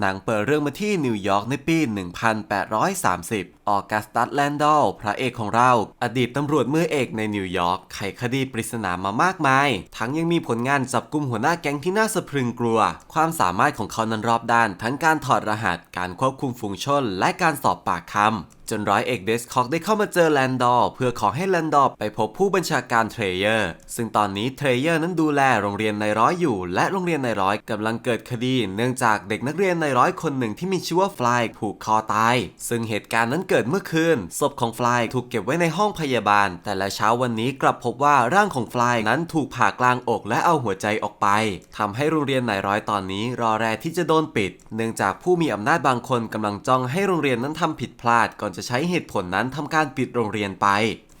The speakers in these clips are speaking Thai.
หนังเปิดเรื่องมาที่นิวยอร์กในปี 1830ออกัสตัสแลนดอลพระเอกของเรา อดีตตำรวจมือเอกในนิวยอร์กไขคดีปริศนามามากมาย ทั้งยังมีผลงานจับกลุ่มหัวหน้าแก๊งที่น่าสะพรึงกลัว ความสามารถของเขานั้นรอบด้าน ทั้งการถอดรหัส การควบคุมฝูงชน และการสอบปากคำจนร้อยเอกเดสคอกได้เข้ามาเจอแลนดอร์เพื่อขอให้แลนดอร์ไปพบผู้บัญชาการเทรเยอร์ ซึ่งตอนนี้เทรเยอร์นั้นดูแลโรงเรียนในร้อยอยู่ และโรงเรียนในร้อยกำลังเกิดคดี เนื่องจากเด็กนักเรียนในร้อยคนหนึ่งที่มีชื่อว่าฟลายผูกคอตาย ซึ่งเหตุการณ์นั้นเกิดเมื่อคืน ศพของฟลายถูกเก็บไว้ในห้องพยาบาล แต่และเช้าวันนี้กลับพบว่าร่างของฟลายนั้นถูกผ่ากลางอกและเอาหัวใจออกไปทำให้โรงเรียนหนร้อยตอนนี้ รอแรที่จะโดนปิด เนื่องจากผู้มีอำนาจบางคนกำลังจ้องให้โรงเรียนนั้นทำผิดพลาด ก่อนจะใช้เหตุผลนั้นทำการปิดโรงเรียนไป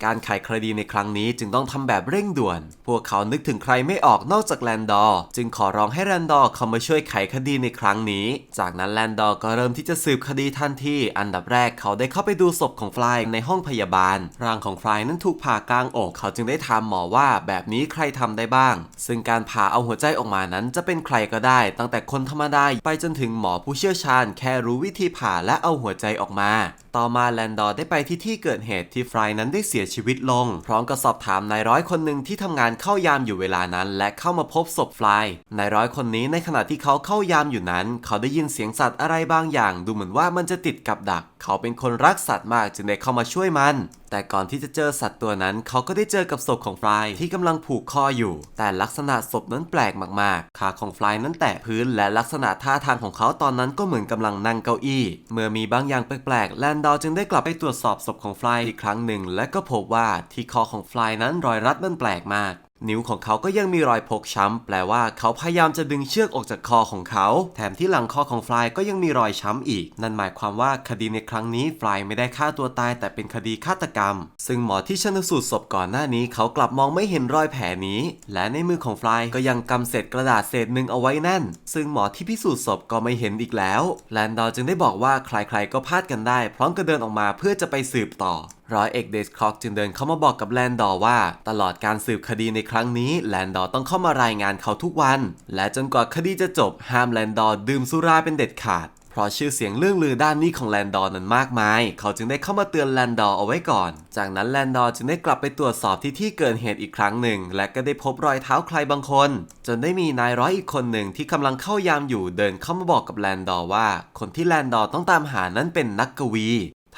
การไขคดีในครั้งนี้จึงต้องทำแบบเร่งด่วน พวกเขานึกถึงใครไม่ออกนอกจากแลนดอร์จึงขอร้องให้แลนดอร์เข้ามาช่วยไขคดีในครั้งนี้ จากนั้นแลนดอร์ก็เริ่มที่จะสืบคดีทันที อันดับแรกเขาได้เข้าไปดูศพของฟลายในห้องพยาบาล ร่างของฟลายนั้นถูกผ่ากลางอก เขาจึงได้ถามหมอว่าแบบนี้ใครทำได้บ้าง ซึ่งการผ่าเอาหัวใจออกมานั้นจะเป็นใครก็ได้ ตั้งแต่คนธรรมดาไปจนถึงหมอผู้เชี่ยวชาญ แค่รู้วิธีผ่าและเอาหัวใจออกมา ต่อมาแลนดอร์ได้ไปที่ที่เกิดเหตุที่ฟรายนั้นได้เสียชีวิตลง พร้อมกับสอบถามนายร้อยคนหนึ่งที่ทำงานเข้ายามอยู่เวลานั้น และเข้ามาพบศพฟลายนายร้อยคนนี้ในขณะที่เขาเข้ายามอยู่นั้น เขาได้ยินเสียงสัตว์อะไรบางอย่าง ดูเหมือนว่ามันจะติดกับดัก เขาเป็นคนรักสัตว์มากจึงได้เข้ามาช่วยมัน แต่ก่อนที่จะเจอสัตว์ตัวนั้น เขาก็ได้เจอกับศพของฟลายที่กำลังผูกคออยู่ แต่ลักษณะศพนั้นแปลกมากๆ ขาของฟลายนั้นแตะพื้น และลักษณะท่าทางของเขาตอนนั้นก็เหมือนกำลังนั่งเก้าอี้ เมื่อมีบางอย่างแปลกๆแลนดอร์จึงได้กลับไปตรวจสอบศพของฟลายอีกครั้งหนึ่ง และก็พบว่าที่คอของฟลายนั้นรอยรัดมันแปลกมาก นิ้วของเขาก็ยังมีรอยพกช้ำแปลว่าเขาพยายามจะดึงเชือกออกจากคอของเขา แถมที่หลังคอของฟลายก็ยังมีรอยช้ำอีก นั่นหมายความว่าคดีในครั้งนี้ฟลายไม่ได้ฆ่าตัวตาย แต่เป็นคดีฆาตกรรม ซึ่งหมอที่ชันสูตรศพก่อนหน้านี้ เขากลับมองไม่เห็นรอยแผลนี้ และในมือของฟลายก็ยังกำเศษกระดาษเศษหนึ่งเอาไว้แน่น ซึ่งหมอที่พิสูจน์ศพก็ไม่เห็นอีกแล้ว แลนดอร์จึงได้บอกว่าใครๆก็พลาดกันได้ พร้อมกับเดินออกมาเพื่อจะไปสืบต่อ ร้อยเอกเดสคอกจึงเดินเข้ามาบอกกับแลนดอร์ว่า ตลอดการสืบคดีในครั้งนี้แลนดอร์ต้องเข้ามารายงานเขาทุกวัน และจนกว่าคดีจะจบห้ามแลนดอร์ดื่มสุราเป็นเด็ดขาดเพราะชื่อเสียงเรื่องลือด้านนี้ของแลนดอร์นั้นมากมาย เขาจึงได้เข้ามาเตือนแลนดอร์เอาไว้ก่อน จากนั้นแลนดอร์จึงได้กลับไปตรวจสอบที่ที่เกิดเหตุอีกครั้งหนึ่ง และก็ได้พบรอยเท้าใครบางคน จนได้มีนายร้อยอีกคนหนึ่งที่กำลังเข้ายามอยู่เดินเข้ามาบอกกับแลนดอร์ว่า คนที่แลนดอร์ต้องตามหานั้นเป็นนักกวี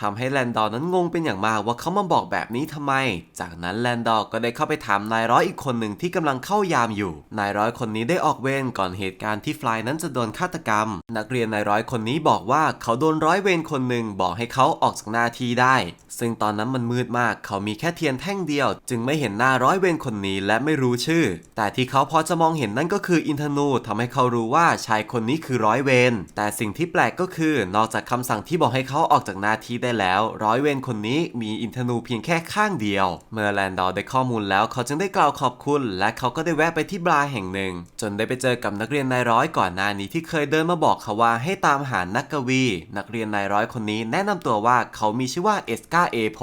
ทำให้แลนดอร์นั้นงงเป็นอย่างมากว่าเขามาบอกแบบนี้ทำไม จากนั้นแลนดอร์ก็ได้เข้าไปถามนายร้อยอีกคนหนึ่งที่กำลังเข้ายามอยู่ นายร้อยคนนี้ได้ออกเวรก่อนเหตุการณ์ที่ฟลายนั้นจะโดนฆาตกรรม นักเรียนนายร้อยคนนี้บอกว่าเขาโดนร้อยเวรคนหนึ่งบอกให้เขาออกจากหน้าที่ได้ ซึ่งตอนนั้นมันมืดมาก เขามีแค่เทียนแท่งเดียว จึงไม่เห็นหน้าร้อยเวรคนนี้และไม่รู้ชื่อ แต่ที่เขาพอจะมองเห็นนั่นก็คืออินทนูทำให้เขารู้ว่าชายคนนี้คือร้อยเวรแต่สิ่งที่แปลกก็คือนอกจากคำสั่งที่บอกให้เขาออกจากหน้าที่ได้แล้ว ร้อยเวรคนนี้มีอินทนูเพียงแค่ข้างเดียว เมื่อแลนดอร์ได้ข้อมูลแล้วเขาจึงได้กล่าวขอบคุณ และเขาก็ได้แวะไปที่บาร์แห่งหนึ่ง จนได้ไปเจอกับนักเรียนนายร้อยก่อนหน้านี้ที่เคยเดินมาบอกเขาว่าให้ตามหานักกวี นักเรียนนายร้อยคนนี้แนะนำตัวว่าเขามีชื่อว่าเอสกาเอโพ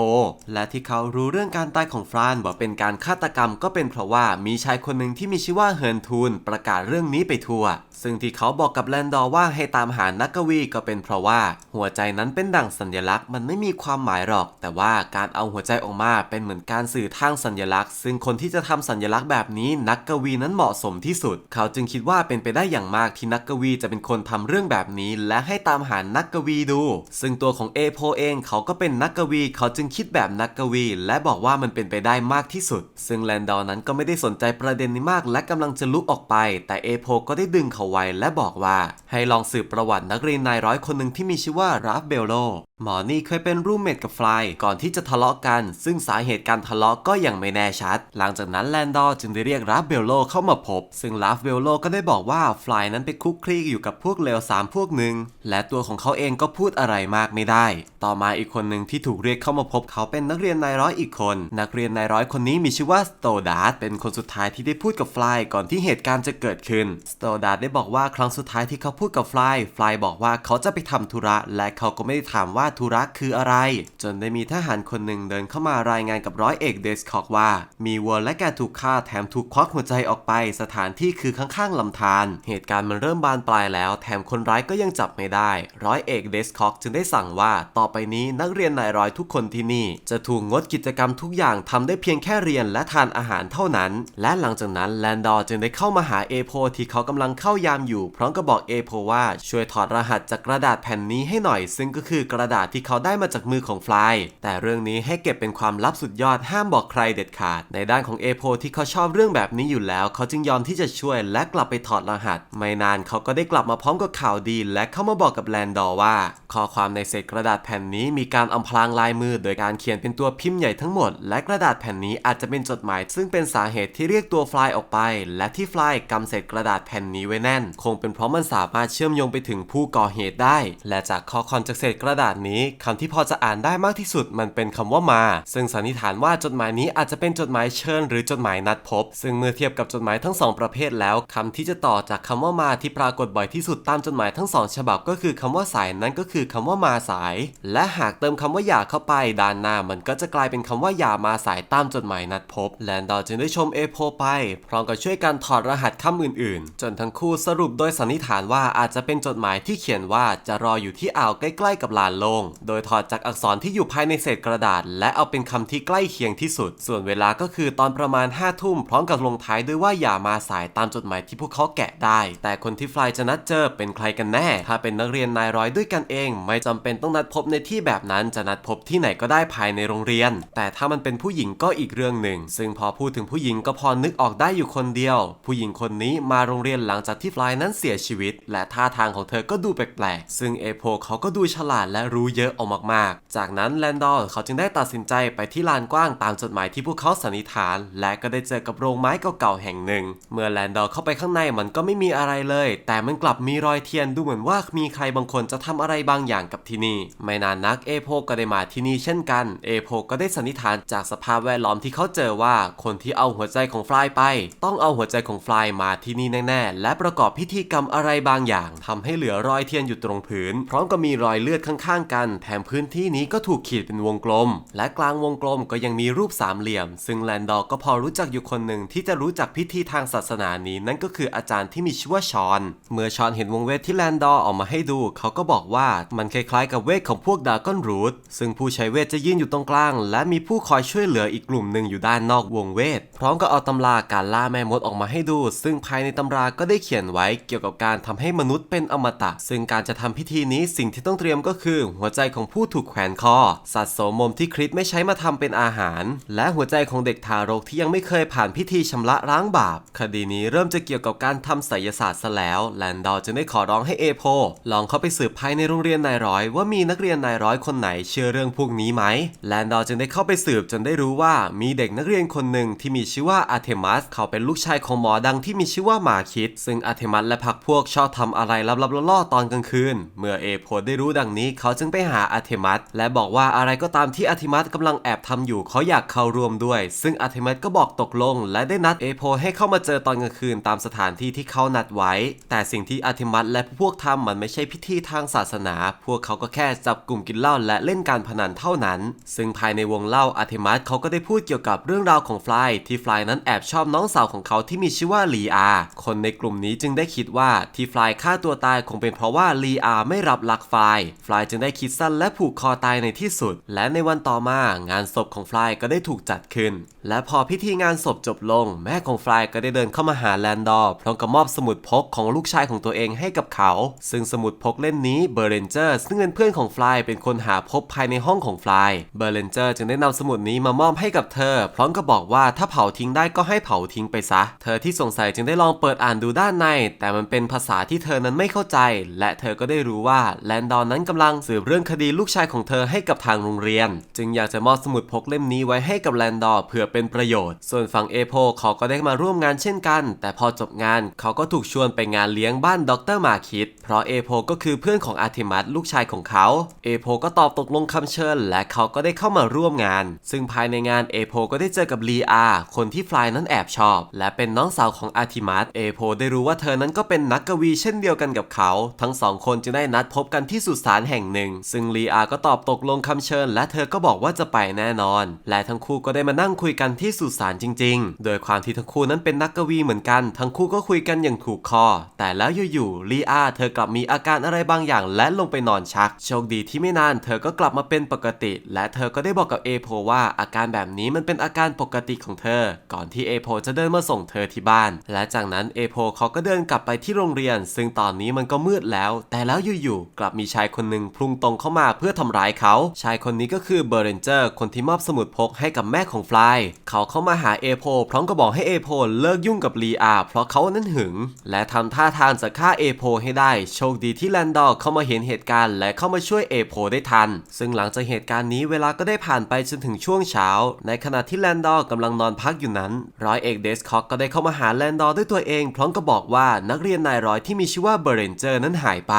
และที่เขารู้เรื่องการตายของฟรานว่าเป็นการฆาตกรรมก็เป็นเพราะว่ามีชายคนหนึ่งที่มีชื่อว่าเฮิร์นทูนประกาศเรื่องนี้ไปทั่ว ซึ่งที่เขาบอกกับแลนดอร์ว่าให้ตามหานักกวีก็เป็นเพราะว่า หัวใจนั้นเป็นดั่งสัญลักษณ์มันไม่มีความหมายหรอก แต่ว่าการเอาหัวใจออกมาเป็นเหมือนการสื่อทางสัญลักษณ์ ซึ่งคนที่จะทำสัญลักษณ์แบบนี้นักกวีนั้นเหมาะสมที่สุด เขาจึงคิดว่าเป็นไปได้อย่างมากที่นักกวีจะเป็นคนทำเรื่องแบบนี้ และให้ตามหานักกวีดู ซึ่งตัวของเอโพเองเขาก็เป็นนักกวี เขาจึงคิดแบบนักกวี และบอกว่ามันเป็นไปได้มากที่สุด ซึ่งแลนดอร์นั้นก็ไม่ได้สนใจประเด็นนี้มาก และกำลังจะลุกออกไป แต่เอโพก็ได้ดึงเขาไว้และบอกว่า ให้ลองสืบประวัตินักเรียนนายร้อยคนหนึ่งที่มีชื่อว่าราฟเบลโล หมอนี่เคยเป็นรูมเมทกับฟลายก่อนที่จะทะเลาะกัน ซึ่งสาเหตุการทะเลาะก็ยังไม่แน่ชัด หลังจากนั้นแลนดอร์จึงได้เรียกราฟเบลโลเข้ามาพบ ซึ่งราฟเบลโลก็ได้บอกว่าฟลายนั้นไปคุกคลีอยู่กับพวกเลวสามพวกหนึ่งและตัวของเขาเองก็พูดอะไรมากไม่ได้ ต่อมาอีกคนหนึ่งที่ถูกเรียกเข้ามาพบเขาเป็นนักเรียนนายร้อยอีกคน นักเรียนนายร้อยคนนี้มีชื่อว่าสโตดาร์เป็นคนสุดท้ายที่ได้พูดกับฟลายก่อนที่เหตุการณ์จะเกิดขึ้นสโตดาร์ได้บอกว่าครั้งสุดท้ายที่เขาพูดกับฟลายฟลายบอกว่าเขาจะไปทำธุระและเขาก็ไม่ได้ถามว่าธุระคืออะไร จนได้มีทหารคนหนึ่งเดินเข้ามารายงานกับร้อยเอกเดสคอกว่า มีวัวและแกะถูกฆ่าแถมถูกควักหัวใจออกไป สถานที่คือข้างๆลำธารเหตุการณ์มันเริ่มบานปลายแล้ว แถมคนร้ายก็ยังจับไม่ได้ ร้อยเอกเดสคอกจึงได้สั่งว่าต่อไปนี้นักเรียนนายร้อยทุกคนที่นี่ จะถูกงดกิจกรรมทุกอย่างทำได้เพียงแค่เรียนและทานอาหารเท่านั้น และหลังจากนั้นแลนดอร์จึงได้เข้ามาหาเอโพที่เขากำลังเข้ายามอยู่พร้อมกับบอกเอโพว่าช่วยถอดรหัสจากกระดาษแผ่นนี้ให้หน่อย ซึ่งก็คือกระดาษที่เขาได้มาจากมือของฟลายแต่เรื่องนี้ให้เก็บเป็นความลับสุดยอดห้ามบอกใครเด็ดขาด ในด้านของเอโพที่เขาชอบเรื่องแบบนี้อยู่แล้ว เขาจึงยอมที่จะช่วยและกลับไปถอดรหัส ไม่นานเขาก็ได้กลับมาพร้อมกับข่าวดี และเข้ามาบอกกับแลนดอร์ว่า ข้อความในเศษกระดาษแผ่นนี้มีการอำพรางลายมือ โดยการเขียนเป็นตัวพิมพ์ใหญ่ทั้งหมด และกระดาษแผ่นนี้อาจจะเป็นจดหมาย ซึ่งเป็นสาเหตุที่เรียกตัวฟลายออกไป และที่ฟลายกำเศษกระดาษแผ่นนี้ไว้แน่น คงเป็นเพราะมันสามารถเชื่อมโยงไปถึงผู้ก่อเหตุได้ และจากข้อความจากเศษกระดาษนี้คำที่พอจะอ่านได้มากที่สุดมันเป็นคำว่ามา ซึ่งสันนิษฐานว่าจดหมายนี้อาจจะเป็นจดหมายเชิญหรือจดหมายนัดพบ ซึ่งเมื่อเทียบกับจดหมายทั้งสองประเภทแล้วคำที่จะต่อจากคำว่ามาที่ปรากฏบ่อยที่สุดตามจดหมายทั้งสองฉบับก็คือคำว่าสายนั้นก็คือคำว่ามาสาย และหากเติมคำว่าอย่าเข้าไปด้านหน้ามันก็จะกลายเป็นคำว่าอย่ามาสายตามจดหมายนัดพบ แลนดอร์จึงได้ชมเอโพไป พร้อมกับช่วยกันถอดรหัสคำอื่นๆ จนทั้งคู่สรุปโดยสันนิษฐานว่าอาจจะเป็นจดหมายที่เขียนว่าจะรออยู่ที่อ่าวใกล้ ๆ กับลานโลง โดยถอดจากอักษรที่อยู่ภายในเศษกระดาษ และเอาเป็นคำที่ใกล้เคียงที่สุด ส่วนเวลาก็คือตอนประมาณ5้าทุ่มพร้อมกับลงท้ายด้วยว่าอย่ามาสายตามจดหมายที่พวกเขาแกะได้ แต่คนที่ฟลายจะนัดเจอเป็นใครกันแน่ ถ้าเป็นนักเรียนนายร้อยด้วยกันเอง ไม่จำเป็นต้องนัดพบในที่แบบนั้นจะนัดพบที่ไหนก็ได้ภายในโรงเรียน แต่ถ้ามันเป็นผู้หญิงก็อีกเรื่องหนึ่ง ซึ่งพอพูดถึงผู้หญิงก็พอนึกออกได้อยู่คนเดียว ผู้หญิงคนนี้มาโรงเรียนหลังจากที่ฟลายนั้นเสียชีวิต และท่าทางของเธอก็ดูแปลกๆซึ่งเอโพเขาก็ดูฉลาดและรู้เยอะออกมากๆ จากนั้นแลนดอร์เขาจึงได้ตัดสินใจไปที่ลานกว้างตามจดหมายที่พวกเขาสันนิษฐาน และก็ได้เจอกับโรงไม้เก่าๆแห่งหนึ่ง เมื่อแลนดอร์เข้าไปข้างในมันก็ไม่มีอะไรเลย แต่มันกลับมีรอยเทียนดูเหมือนว่ามีใครบางคนจะทำอะไรบางอย่างกับที่นี่ ไม่นานนักเอโพก็ได้มาที่นี่เช่นกันเอโพก็ได้สันนิษฐานจากสภาพแวดล้อมที่เขาเจอว่าคนที่เอาหัวใจของฟลายไป ต้องเอาหัวใจของฟลายมาที่นี่แน่ๆและประกอบพิธีกรรมอะไรบางอย่างทำให้เหลือรอยเทียนอยู่ตรงพื้น พร้อมกับมีรอยเลือดข้างๆกัน แถมพื้นที่นี้ก็ถูกขีดเป็นวงกลม และกลางวงกลมก็ยังมีรูปสามเหลี่ยม ซึ่งแลนดอร์ก็พอรู้จักอยู่คนหนึ่งที่จะรู้จักพิธีทางศาสนานี้ นั่นก็คืออาจารย์ที่มีชื่อว่าชอน เมื่อชอนเห็นวงเวทที่แลนดอร์ออกมาให้ดู เขาก็บอกว่ามันคล้ายๆกับเวทของพวกดากอนรูทซึ่งผู้ใช้เวทจะยืนอยู่ตรงกลาง และมีผู้คอยช่วยเหลืออีกกลุ่มหนึ่งอยู่ด้านนอกวงเวท พร้อมกับเอาตำราการล่าแม่มดออกมาให้ดู ซึ่งภายในตำราก็ได้เขียนไว้เกี่ยวกับการทำให้มนุษย์เป็นอมตะ ซึ่งการจะทำพิธีนี้สิ่งที่ต้องเตรียมก็คือหัวใจของผู้ถูกแขวนคอ สัตว์โสมมที่คริสไม่ใช้มาทำเป็นอาหาร และหัวใจของเด็กทารกที่ยังไม่เคยผ่านพิธีชำระล้างบาป คดีนี้เริ่มจะเกี่ยวกับการทำไสยศาสตร์ซะแล้ว แลนดอร์จึงได้ขอร้องให้เอโพลองเข้าไปสืบภายในโรงเรียนนายร้อย ว่ามีนักเรียนนายร้อยคนไหนเชื่อเรื่องพวกนี้ไหม แลนดอร์จึงได้เข้าไปสืบจนได้รู้ว่ามีเด็กนักเรียนคนหนึ่งที่มีชื่อว่าอาเทมัสเขาเป็นลูกชายของหมอดังที่มีชื่อว่าหมาคิด ซึ่งอาเทมัสและพรรคพวกชอบทำอะไรลับๆล่อๆตอนกลางคืน เมื่อเอโพได้รู้ดังนี้เขาจึงไปหาอาร์เทมัสและบอกว่าอะไรก็ตามที่อาร์เทมัสกำลังแอบทำอยู่เขาอยากเข้าร่วมด้วย ซึ่งอาร์เทมัสก็บอกตกลง และได้นัดเอโพให้เข้ามาเจอตอนกลางคืนตามสถานที่ที่เขานัดไว้ แต่สิ่งที่อาร์เทมัสและพวกทำมันไม่ใช่พิธีทางศาสนา พวกเขาก็แค่จับกลุ่มกินเหล้าและเล่นการพนันเท่านั้น ซึ่งภายในวงเล่าอาร์เทมัสเขาก็ได้พูดเกี่ยวกับเรื่องราวของฟลายที่ฟลายนั้นแอบชอบน้องสาวของเขาที่มีชื่อว่าลีอา คนในกลุ่มนี้จึงได้คิดว่าที่ฟลายฆ่าตัวตายคงเป็นเพราะว่าลีอาไม่รับรักฟลายฟลายจึงได้คิดสั้นและผูกคอตายในที่สุด และในวันต่อมางานศพของฟลายก็ได้ถูกจัดขึ้น และพอพิธีงานศพจบลง แม่ของฟลายก็ได้เดินเข้ามาหาแลนดอร์พร้อมกับมอบสมุดพกของลูกชายของตัวเองให้กับเขา ซึ่งสมุดพกเล่มนี้เบอร์เรนเจอร์ซึ่งเป็นเพื่อนของฟลายเป็นคนหาพบภายในห้องของฟลายเบอร์เรนเจอร์จึงได้นำสมุดนี้มามอบให้กับเธอ พร้อมกับบอกว่าถ้าเผาทิ้งได้ก็ให้เผาทิ้งไปซะ เธอที่สงสัยจึงได้ลองเปิดอ่านดูด้านใน แต่มันเป็นภาษาที่เธอนั้นไม่เข้าใจ และเธอก็ได้รู้ว่าแลนดอนนั้นกำลังสืบรื่องคดีลูกชายของเธอให้กับทางโรงเรียน จึงอยากจะมอบสมุดพกเล่มนี้ไว้ให้กับแลนดอร์เพื่อเป็นประโยชน์ ส่วนฝั่งเอโพเขาก็ได้มาร่วมงานเช่นกัน แต่พอจบงานเขาก็ถูกชวนไปงานเลี้ยงบ้านดรมาคิด เพราะเอโพก็คือเพื่อนของอาร์เทมัสลูกชายของเขาเอโพก็ตอบตกลงคำเชิญ และเขาก็ได้เข้ามาร่วมงาน ซึ่งภายในงานเอโพก็ได้เจอกับลีอาคนที่ฟลายนั้นแอบชอบ และเป็นน้องสาวของอาร์ทิมัสเอโพได้รู้ว่าเธอนั้นก็เป็นนักกวีเช่นเดียวกันกับเขา ทั้งสองคนจึงได้นัดพบกันที่สุสานแห่งหนึ่งซึ่งลีอาก็ตอบตกลงคำเชิญ และเธอก็บอกว่าจะไปแน่นอน และทั้งคู่ก็ได้มานั่งคุยกันที่สุสานจริง ๆ โดยความที่ทั้งคู่นั้นเป็นนักกวีเหมือนกัน ทั้งคู่ก็คุยกันอย่างถูกคอ แต่แล้วอยู่ๆลีอาเธอกลับมีอาการอะไรบางอย่างและลงไปนอนชัก โชคดีที่ไม่นานเธอก็กลับมาเป็นปกติ และเธอก็ได้บอกกับเอโพว่าอาการแบบนี้มันเป็นอาการปกติของเธอ ก่อนที่เอโพจะเดินมาส่งเธอที่บ้าน และจากนั้นเอโพเขาก็เดินกลับไปที่โรงเรียน ซึ่งตอนนี้มันก็มืดแล้ว แต่แล้วอยู่ๆกลับมีชายคนหนึ่งพุ่งตรงเข้ามาเพื่อทำร้ายเขา ชายคนนี้ก็คือเบอร์เรนเจอร์ คนที่มอบสมุดพกให้กับแม่ของฟลาย เขาเข้ามาหาเอโพพร้อมกับบอกให้เอโพเลิกยุ่งกับลีอาเพราะเขานั้นหึง และทำท่าทางจะฆ่าเอโพให้ได้ โชคดีที่แลนดอร์เข้ามาเห็นเหตุการณ์ และเข้ามาช่วยเอโพได้ทัน ซึ่งหลังจากเหตุการณ์นี้เวลาก็ได้ผ่านไปจนถึงช่วงเช้า ในขณะที่แลนดอร์กำลังนอนพักอยู่นั้น ร้อยเอกเดสคอกก็ได้เข้ามาหาแลนดอร์ด้วยตัวเอง พร้อมกับบอกว่านักเรียนนายร้อยที่มีชื่อว่าเบอร์เรนเจอร์นั้นหายไป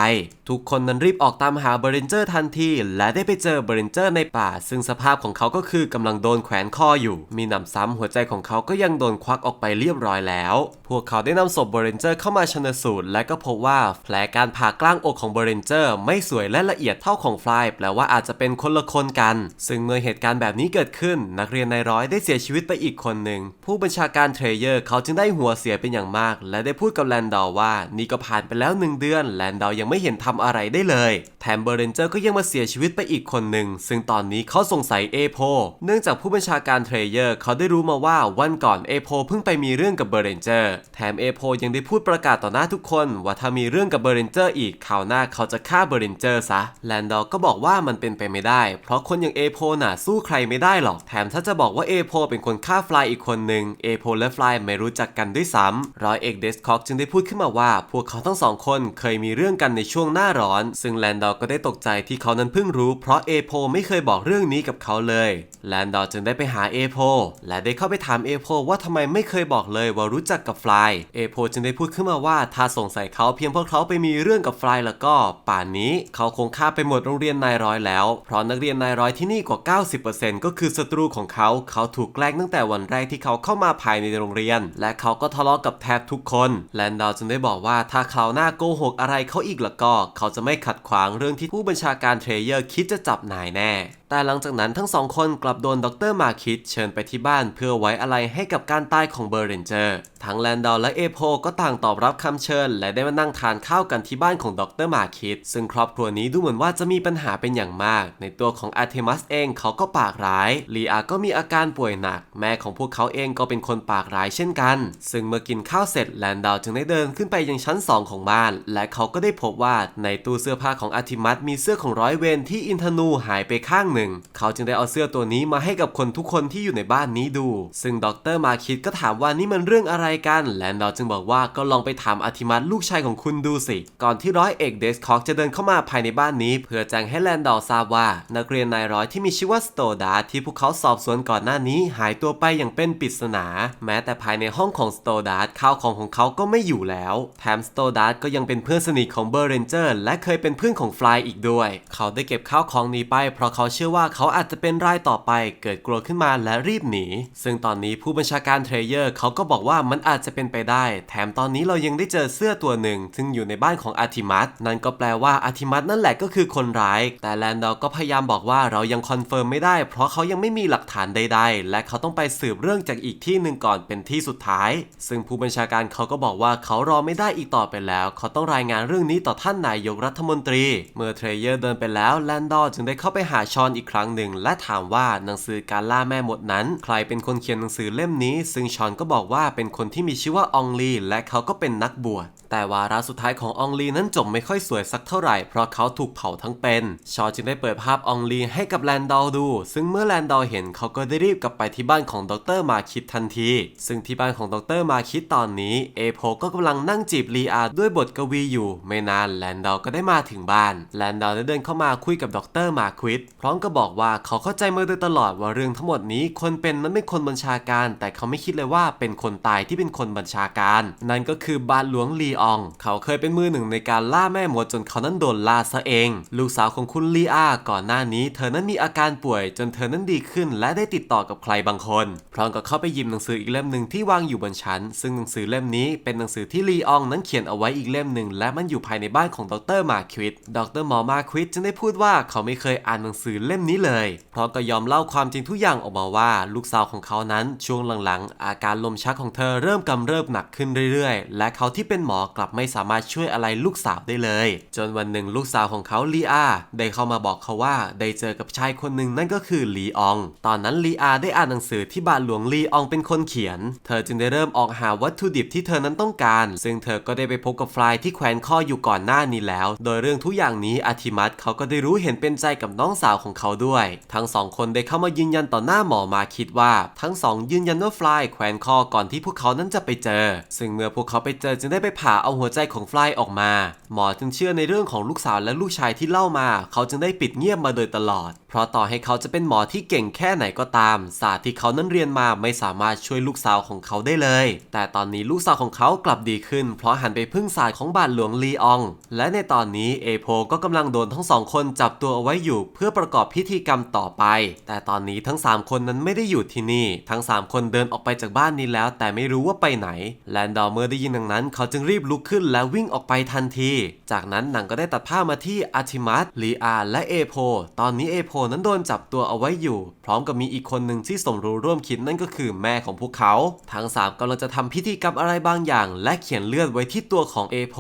ทุกคนนั้นรีบออกตามหาเบรนเจอร์ทันที และได้ไปเจอเบรนเจอร์ในป่า ซึ่งสภาพของเขาก็คือกำลังโดนแขวนคออยู่ มีหนำซ้ำหัวใจของเขาก็ยังโดนควักออกไปเรียบร้อยแล้ว พวกเขาได้นำศพเบรนเจอร์เข้ามาชนสูตร และก็พบว่าแผลการผ่ากล้างอกของเบรนเจอร์ไม่สวยและละเอียดเท่าของฟลายแปลว่าอาจจะเป็นคนละคนกัน ซึ่งเมื่อเหตุการณ์แบบนี้เกิดขึ้น นักเรียนในร้อยได้เสียชีวิตไปอีกคนหนึ่งผู้บัญชาการเทรเยอร์เขาจึงได้หัวเสียเป็นอย่างมาก และได้พูดกับแลนดอร์ว่านี่ก็ผ่านไปแล้วหนึ่งเดือนแลนดอร์ยังไม่เห็นทำอะไรได้เลย แถมเบอร์เรนเจอร์ก็ยังมาเสียชีวิตไปอีกคนหนึ่ง ซึ่งตอนนี้เขาสงสัยเอโพเนื่องจากผู้บัญชาการเทรเยอร์เขาได้รู้มาว่าวันก่อนเอโพเพิ่งไปมีเรื่องกับเบอร์เรนเจอร์ แถมเอโพยังได้พูดประกาศต่อหน้าทุกคน ว่าถ้ามีเรื่องกับเบอร์เรนเจอร์อีกคราวหน้าเขาจะฆ่าเบอร์เรนเจอร์ซะ แลนดอร์ก็บอกว่ามันเป็นไปไม่ได้ เพราะคนอย่างเอโพน่ะสู้ใครไม่ได้หรอก แถมถ้าจะบอกว่าเอโพเป็นคนฆ่าฟลายอีกคนหนึ่งเอโพและฟลายไม่รู้จักกันด้วยซ้ำร้อยเอกเดสคอกจึงได้พูดขึ้นมาว่า พวกเขาทั้งสองคนเคยมีเรื่องกันในช่วงหน้าร้อน ซึ่งแลนดอร์ก็ได้ตกใจที่เขานั้นเพิ่งรู้เพราะเอโพไม่เคยบอกเรื่องนี้กับเขาเลย แลนดอร์จึงได้ไปหาเอโพและได้เข้าไปถามเอโพว่าทำไมไม่เคยบอกเลยว่ารู้จักกับฟลาย เอโพจึงได้พูดขึ้นมาว่าถ้าสงสัยเขาเพียงเพราะเขาไปมีเรื่องกับฟลายแล้วก็ ป่านนี้เขาคงฆ่าไปหมดโรงเรียนนายร้อยแล้ว เพราะนักเรียนนายร้อยที่นี่กว่า 90%ก็คือศัตรูของเขา เขาถูกแกล้งตั้งแต่วันแรกที่เขาเข้ามาภายในโรงเรียน และเขาก็ทะเลาะกับแทบทุกคน แลนดอร์จึงได้บอกว่าถ้าคราวหน้าโกหกอะไรเขาอีกแล้วก็เขาจะไม่ขัดขวางเรื่องที่ผู้บัญชาการเทรเยอร์คิดจะจับนายแน่ แต่หลังจากนั้นทั้งสองคนกลับโดนดรมาคิดเชิญไปที่บ้านเพื่อไว้อะไรให้กับการตายของเบอร์เรนเจอร์ทั้งแลนดอร์และเอโพก็ต่างตอบรับคำเชิญ และได้มานั่งทานข้าวกันที่บ้านของดรมาคิดซึ่งครอบครัวนี้ดูเหมือนว่าจะมีปัญหาเป็นอย่างมาก ในตัวของอาร์เทมัสเองเขาก็ปากร้ายลีอาก็มีอาการป่วยหนัก แม่ของพวกเขาเองก็เป็นคนปากร้ายเช่นกัน ซึ่งเมื่อกินข้าวเสร็จแลนดอร์จึงได้เดินขึ้นไปยังชั้น 2 ของบ้าน และเขาก็ได้พบว่าในตู้เสื้อผ้าของอาร์เทมัสมีเสื้อของร้อยเวรที่อินทนูหายไปข้างหนึ่งเขาจึงได้เอาเสื้อตัวนี้มาให้กับคนทุกคนที่อยู่ในบ้านนี้ดู ซึ่งดรมาคิดก็ถามว่านี่มันเรื่องอะไรกัน แลนดอร์จึงบอกว่าก็ลองไปถามอาร์ทิมัสลูกชายของคุณดูสิ ก่อนที่ร้อยเอกเดสคอกจะเดินเข้ามาภายในบ้านนี้ เพื่อแจ้งให้แลนดอร์ทราบว่า นักเรียนนายร้อยที่มีชื่อว่าสโตดาที่พวกเขาสอบสวนก่อนหน้านี้ หายตัวไปอย่างเป็นปริศนา แม้แต่ภายในห้องของสโตดาข้าวของของเขาก็ไม่อยู่แล้ว แถมสโตดาก็ยังเป็นเพื่อนสนิทของเบอร์เรนเจอร์และเคยเป็นเพื่อนของฟลายอีกด้วย เขาได้เก็บข้าวของนี้ไปเพราะเขาเชื่อว่าเขาอาจจะเป็นรายต่อไปเกิดกลัวขึ้นมาและรีบหนี ซึ่งตอนนี้ผู้บัญชาการเทรเยอร์เขาก็บอกว่ามันอาจจะเป็นไปได้ แถมตอนนี้เรายังได้เจอเสื้อตัวหนึ่ง ซึ่งอยู่ในบ้านของอาร์ติมัสนั่นก็แปลว่าอาร์ติมัสนั่นแหละก็คือคนร้าย แต่แลนดอร์ก็พยายามบอกว่าเรายังคอนเฟิร์มไม่ได้ เพราะเขายังไม่มีหลักฐานใด ๆ และเขาต้องไปสืบเรื่องจากอีกที่หนึ่งก่อนเป็นที่สุดท้าย ซึ่งผู้บัญชาการเขาก็บอกว่าเขารอไม่ได้อีกต่อไปแล้ว เขาต้องรายงานเรื่องนี้ต่อท่านนายกรัฐมนตรี เมื่อเทรเยอร์เดินไปแล้วแลนดอร์จึงได้เข้าไปหาชอนอีกครั้งหนึ่ง และถามว่าหนังสือการล่าแม่มดนั้น ใครเป็นคนเขียนหนังสือเล่มนี้ ซึ่งชอนก็บอกว่าเป็นคนที่มีชื่อว่าอองลีและเขาก็เป็นนักบวช แต่วาระสุดท้ายขององลีนั้นจบไม่ค่อยสวยสักเท่าไหร่เพราะเขาถูกเผาทั้งเป็น ชอจึงได้เปิดภาพองลีให้กับแลนดอร์ดู ซึ่งเมื่อแลนดอร์เห็นเขาก็ได้รีบกลับไปที่บ้านของดรมาคิดทันที ซึ่งที่บ้านของดรมาคิดตอนนี้เอโพก็กำลังนั่งจีบลีอาด้วยบทกวีอยู่ ไม่นานแลนดอร์ก็ได้มาถึงบ้านแลนดอร์ได้เดินเข้ามาคุยกับดรมาคิดพร้อมกับบอกว่าเขาเข้าใจมาโดยตลอดว่าเรื่องทั้งหมดนี้คนเป็นนั้นเป็นคนบัญชาการ แต่เขาไม่คิดเลยว่าเป็นคนตายที่เป็นคนบัญชาการ นั่นก็คือบาทหลวงลีอออง เขาเคยเป็นมือหนึ่งในการล่าแม่มดจนเขานั้นโดนล่าซะเอง ลูกสาวของคุณลีอาก่อนหน้านี้ เธอนั้นมีอาการป่วยจนเธอนั้นดีขึ้น และได้ติดต่อกับใครบางคน พร้อมกับเข้าไปหยิบหนังสืออีกเล่มหนึ่งที่วางอยู่บนชั้น ซึ่งหนังสือเล่มนี้เป็นหนังสือที่ลีอองนั้นเขียนเอาไว้อีกเล่มหนึ่งและมันอยู่ภายในบ้านของดรมาควิดดรหมอมาควิดจึงได้พูดว่าเขาไม่เคยอ่านหนังสือเล่มนี้เลย พร้อมกับยอมเล่าความจริงทุกอย่างออกมาว่า ลูกสาวของเขานั้นช่วงหลังๆ อาการลมชักของเธอเริ่มกำเริบหนักขึ้นเรื่อยๆ และเขาที่เป็นหมอกลับไม่สามารถช่วยอะไรลูกสาวได้เลย จนวันหนึ่งลูกสาวของเขาลีอาได้เข้ามาบอกเขาว่าได้เจอกับชายคนหนึ่งนั่นก็คือลีออง ตอนนั้นลีอาได้อ่านหนังสือที่บาทหลวงลีอองเป็นคนเขียน เธอจึงได้เริ่มออกหาวัตถุดิบที่เธอนั้นต้องการ ซึ่งเธอก็ได้ไปพบกับฟลายที่แขวนคออยู่ก่อนหน้านี้แล้ว โดยเรื่องทุกอย่างนี้อาทิมัตเขาก็ได้รู้เห็นเป็นใจกับน้องสาวของเขาด้วย ทั้งสองคนได้เข้ามายืนยันต่อหน้าหมอมาคิดว่าทั้งสองยืนยันว่าฟลายแขวนคอก่อนที่พวกเขานั้นจะไปเจอ ซึ่งเมื่อพวกเขาไปเจอจึงได้ไปผ่าเอาหัวใจของฟลายออกมา หมอจึงเชื่อในเรื่องของลูกสาวและลูกชายที่เล่ามา เขาจึงได้ปิดเงียบมาโดยตลอด เพราะต่อให้เขาจะเป็นหมอที่เก่งแค่ไหนก็ตาม ศาสตร์ที่เขานั้นเรียนมาไม่สามารถช่วยลูกสาวของเขาได้เลย แต่ตอนนี้ลูกสาวของเขากลับดีขึ้น เพราะหันไปพึ่งศาสตร์ของบาทหลวงลีออง และในตอนนี้เอโพก็กำลังโดนทั้งสองคนจับตัวเอาไว้อยู่ เพื่อประกอบพิธีกรรมต่อไป แต่ตอนนี้ทั้ง 3 คนนั้นไม่ได้อยู่ที่นี่ ทั้ง 3 คนเดินออกไปจากบ้านนี้แล้ว แต่ไม่รู้ว่าไปไหนแลนดอร์เมื่อได้ยินดังนั้น เขาจึงรีบลุกขึ้นและวิ่งออกไปทันที จากนั้นหนังก็ได้ตัดภาพมาที่อาทิมัสลีอาและเอโพตอนนี้เอโพนั้นโดนจับตัวเอาไว้อยู่ พร้อมกับมีอีกคนหนึ่งที่สมรู้ร่วมคิดนั่นก็คือแม่ของพวกเขา ทั้ง3กำลังจะทำพิธีกรรมอะไรบางอย่าง และเขียนเลือดไว้ที่ตัวของเอโพ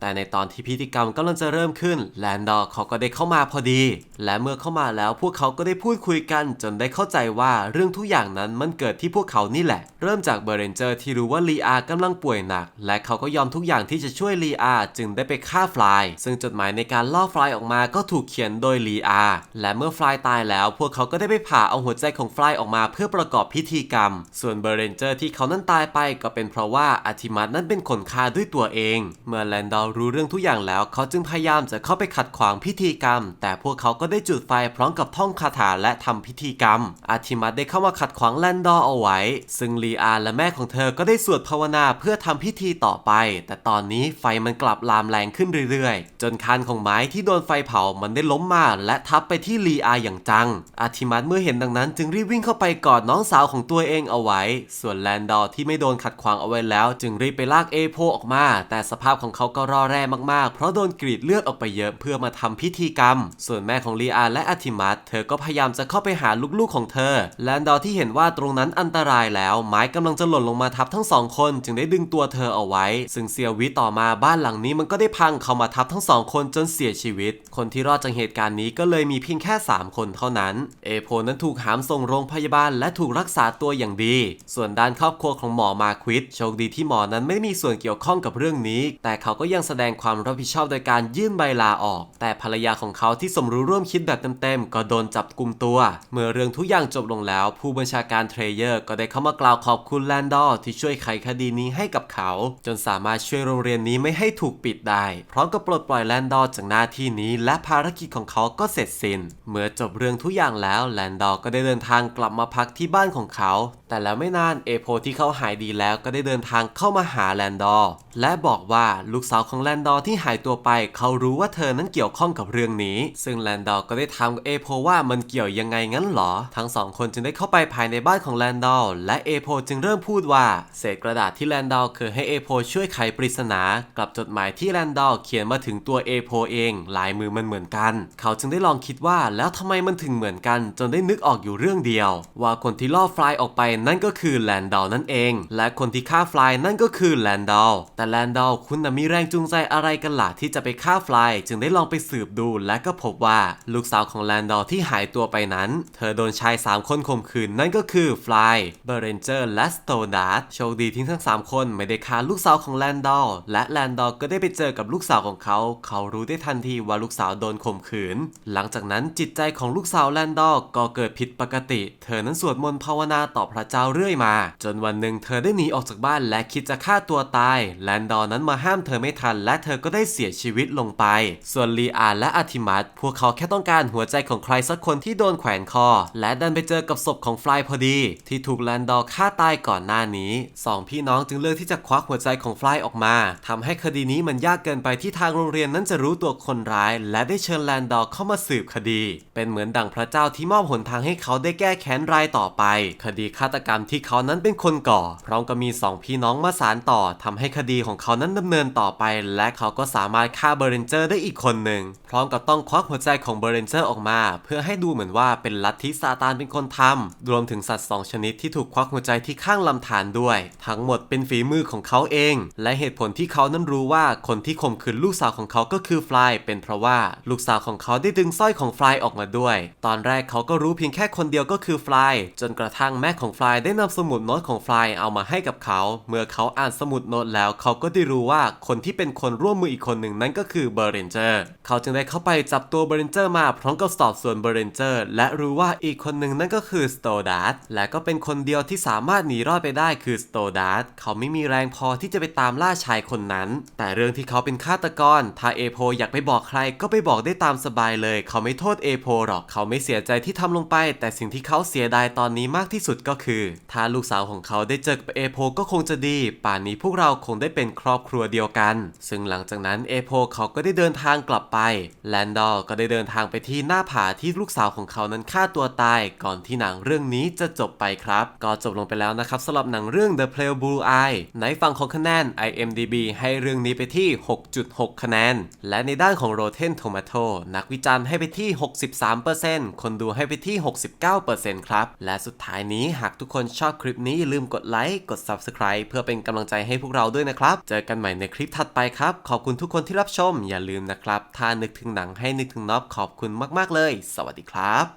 แต่ในตอนที่พิธีกรรมกำลังจะเริ่มขึ้นแลนดอร์เขาก็ได้เข้ามาพอดี และเมื่อเข้ามาแล้วพวกเขาก็ได้พูดคุยกัน จนได้เข้าใจว่าเรื่องทุกอย่างนั้นมันเกิดที่พวกเขานี่แหละ เริ่มจากเบอร์เรนเจอร์ที่รู้ว่าลีอากำลังป่วยหนัก และเขาก็ยอมทุกอย่างที่จะช่วยลีอาจึงได้ไปฆ่าฟลาย ซึ่งจดหมายในการล่อฟลายออกมาก็ถูกเขียนโดยลีอาและเมื่อฟลายตายแล้ว พวกเขาก็ได้ไปผ่าเอาหัวใจของฟลายออกมาเพื่อประกอบพิธีกรรม ส่วนเบอร์เรนเจอร์ที่เขานั้นตายไปก็เป็นเพราะว่าอาทิมัสนั้นเป็นคนฆ่าด้วยตัวเอง เมื่อแลนดอร์รู้เรื่องทุกอย่างแล้ว เขาจึงพยายามจะเข้าไปขัดขวางพิธีกรรม แต่พวกเขาก็ได้จุดไฟพร้อมกับท่องคาถาและทำพิธีกรรม อาทิมัสได้เข้ามาขัดขวางแลนดอร์เอาไว้ ซึ่งลีอาและแม่ของเธอก็ได้สวดภาวนาเพื่อทำพิธีต่อไป แต่ตอนนี้ไฟมันกลับลามแรงขึ้นเรื่อยๆ จนคานของไม้ที่โดนไฟเผามันได้ล้มมาและทับไปที่ลีอาอย่างจัง อาทิมัสเมื่อเห็นดังนั้น จึงรีบวิ่งเข้าไปกอดน้องสาวของตัวเองเอาไว้ ส่วนแลนดอร์ที่ไม่โดนขัดขวางเอาไว้แล้ว จึงรีบไปลากเอโพออกมา แต่สภาพของเขาก็รอแร่มากๆ เพราะโดนกรีดเลือดออกไปเยอะเพื่อมาทำพิธีกรรม ส่วนแม่ของลีอาและอาทิมัสเธอก็พยายามจะเข้าไปหาลูกๆของเธอ แลนดอร์ที่เห็นว่าตรงนั้นอันตรายแล้ว ไม้กำลังจะหล่นลงมาทับทั้งสองคน จึงได้ดึงตัวเธอเอาไว้ ซึ่งเซียววิต่อมาบ้านหลังนี้มันก็ได้พังเข้ามาทับทั้งสองคนจนเสียชีวิต คนที่รอดจากเหตุการณ์นี้ก็เลยมีเพียงแค่ 3 คนเท่านั้น เอโพนั้นถูกหามส่งโรงพยาบาลและถูกรักษาตัวอย่างดี ส่วนด้านครอบครัวของหมอมาควิดโชคดีที่หมอนั้นไม่มีส่วนเกี่ยวข้องกับเรื่องนี้ แต่เขาก็ยังแสดงความรับผิดชอบโดยการยื่นใบลาออก แต่ภรรยาของเขาที่สมรู้ร่วมคิดแบบเต็มๆก็โดนจับกลุ่มตัว เมื่อเรื่องทุกอย่างจบลงแล้ว ผู้บัญชาการเทรเยอร์ก็ได้เข้ามากล่าวขอบคุณแลนดอที่ช่วยไขคดีนี้ให้กับเขา จนสามารถช่วยโรงเรียนนี้ไม่ให้ถูกปิดได้ พร้อมกับปลดปล่อยแลนดอร์จากหน้าที่นี้ และภารกิจของเขาก็เสร็จสิ้น เมื่อจบเรื่องทุกอย่างแล้วแลนดอร์ก็ได้เดินทางกลับมาพักที่บ้านของเขา แต่แล้วไม่นานเอโพที่เขาหายดีแล้วก็ได้เดินทางเข้ามาหาแลนดอร์และบอกว่าลูกสาวของแลนดอร์ที่หายตัวไป เขารู้ว่าเธอนั้นเกี่ยวข้องกับเรื่องนี้ ซึ่งแลนดอร์ก็ได้ถามเอโพว่ามันเกี่ยวยังไงงั้นหรอ ทั้งสองคนจึงได้เข้าไปภายในบ้านของแลนดอร์และเอโพจึงเริ่มพูดว่าเศษกระดาษที่แลนดอร์เคยให้เอโพช่วยไขปริริศนากับจดหมายที่แลนดอร์เขียนมาถึงตัวเอโพเอง ลายมือมันเหมือนกัน เขาจึงได้ลองคิดว่าแล้วทำไมมันถึงเหมือนกัน จนได้นึกออกอยู่เรื่องเดียว ว่าคนที่ล่อฟลายออกไปนั่นก็คือแลนดอร์นั่นเอง และคนที่ฆ่าฟลายนั่นก็คือแลนดอร์แต่แลนดอร์คุณน่ะมีแรงจูงใจอะไรกันล่ะที่จะไปฆ่าฟลายจึงได้ลองไปสืบดูและก็พบว่าลูกสาวของแลนดอร์ที่หายตัวไปนั้น เธอโดนชาย 3 คนข่มขืนนั่นก็คือฟลายเบรนเจอร์และสโตดาร์โชคดีที่ทั้ง 3 คนไม่ได้ฆ่าลูกสาวของแลนดอลร์และแลนดอร์ก็ได้ไปเจอกับลูกสาวของเขา เขารู้ได้ทันทีว่าลูกสาวโดนข่มขืน หลังจากนั้นจิตใจของลูกสาวแลนดอร์ก็เกิดผิดปกติ เธอนั้นสวดมนต์ภาวนาต่อพระเจ้าเรื่อยมา จนวันหนึ่งเธอได้หนีออกจากบ้านและคิดจะฆ่าตัวตาย แลนดอร์นั้นมาห้ามเธอไม่ทัน และเธอก็ได้เสียชีวิตลงไป ส่วนลีอาและอาทิมัสพวกเขาแค่ต้องการหัวใจของใครสักคนที่โดนแขวนคอ และดันไปเจอกับศพของฟลายพอดี ที่ถูกแลนดอร์ฆ่าตายก่อนหน้านี้สองพี่น้องจึงเลือกที่จะควักหัวใจของฟลายออกมามาทำให้คดีนี้มันยากเกินไปที่ทางโรงเรียนนั้นจะรู้ตัวคนร้าย และได้เชิญแลนดอร์เข้ามาสืบคดี เป็นเหมือนดั่งพระเจ้าที่มอบหนทางให้เขาได้แก้แค้นรายต่อไป คดีฆาตกรรมที่เขานั้นเป็นคนก่อ พร้อมกับมีสองพี่น้องมาสารต่อทำให้คดีของเขานั้นดำเนินต่อไป และเขาก็สามารถฆ่าเบอร์เรนเจอร์ได้อีกคนหนึ่งพร้อมกับต้องควักหัวใจของเบอร์เรนเจอร์ออกมา เพื่อให้ดูเหมือนว่าเป็นลัทธิซาตานเป็นคนทำรวมถึงสัตว์สองชนิดที่ถูกควักหัวใจที่ข้างลำธารด้วย ทั้งหมดเป็นฝีมือของเขาเอง และเหตุผลที่เขานั้นรู้ว่าคนที่ข่มขืนลูกสาวของเขาก็คือฟลายเป็นเพราะว่าลูกสาวของเขาได้ดึงสร้อยของฟลายออกมาด้วย ตอนแรกเขาก็รู้เพียงแค่คนเดียวก็คือฟลายจนกระทั่งแม่ของฟลายได้นำสมุดโน้ตของฟลายเอามาให้กับเขา เมื่อเขาอ่านสมุดโน้ตแล้ว เขาก็ได้รู้ว่าคนที่เป็นคนร่วมมืออีกคนหนึ่งนั่นก็คือเบอร์เรนเจอร์เขาจึงได้เข้าไปจับตัวเบอร์เรนเจอร์มาพร้อมกับสอบสวนเบอร์เรนเจอร์และรู้ว่าอีกคนหนึ่งนั่นก็คือสโตดาร์และก็เป็นคนเดียวที่สามารถหนีรอดไปได้คือสโตดาร์เขาไม่มีแรงพอที่จะไปตามล่าชายคนนั้น แต่เรื่องที่เขาเป็นฆาตกร ถ้าเอโพอยากไปบอกใครก็ไปบอกได้ตามสบายเลย เขาไม่โทษเอโพหรอก เขาไม่เสียใจที่ทำลงไป แต่สิ่งที่เขาเสียดายตอนนี้มากที่สุดก็คือ ถ้าลูกสาวของเขาได้เจอกับเอโพก็คงจะดี ป่านนี้พวกเราคงได้เป็นครอบครัวเดียวกัน ซึ่งหลังจากนั้นเอโพเขาก็ได้เดินทางกลับไป แลนดอลก็ได้เดินทางไปที่หน้าผาที่ลูกสาวของเขานั้นฆ่าตัวตาย ก่อนที่หนังเรื่องนี้จะจบไปครับ ก็จบลงไปแล้วนะครับสำหรับหนังเรื่อง The Pale Blue Eye ในฝั่งของคะแนน IMDb ให้เรื่องนี้ไปที่ 6.6 คะแนน และในด้านของ Rotten Tomato นักวิจารณ์ให้ไปที่ 63%คนดูให้ไปที่ 69%ครับ และสุดท้ายนี้หากทุกคนชอบคลิปนี้อย่าลืมกดไลค์ กด Subscribe เพื่อเป็นกำลังใจให้พวกเราด้วยนะครับ เจอกันใหม่ในคลิปถัดไปครับ ขอบคุณทุกคนที่รับชม อย่าลืมนะครับ ถ้านึกถึงหนังให้นึกถึงน็อบขอบคุณมาก ๆ เลย สวัสดีครับ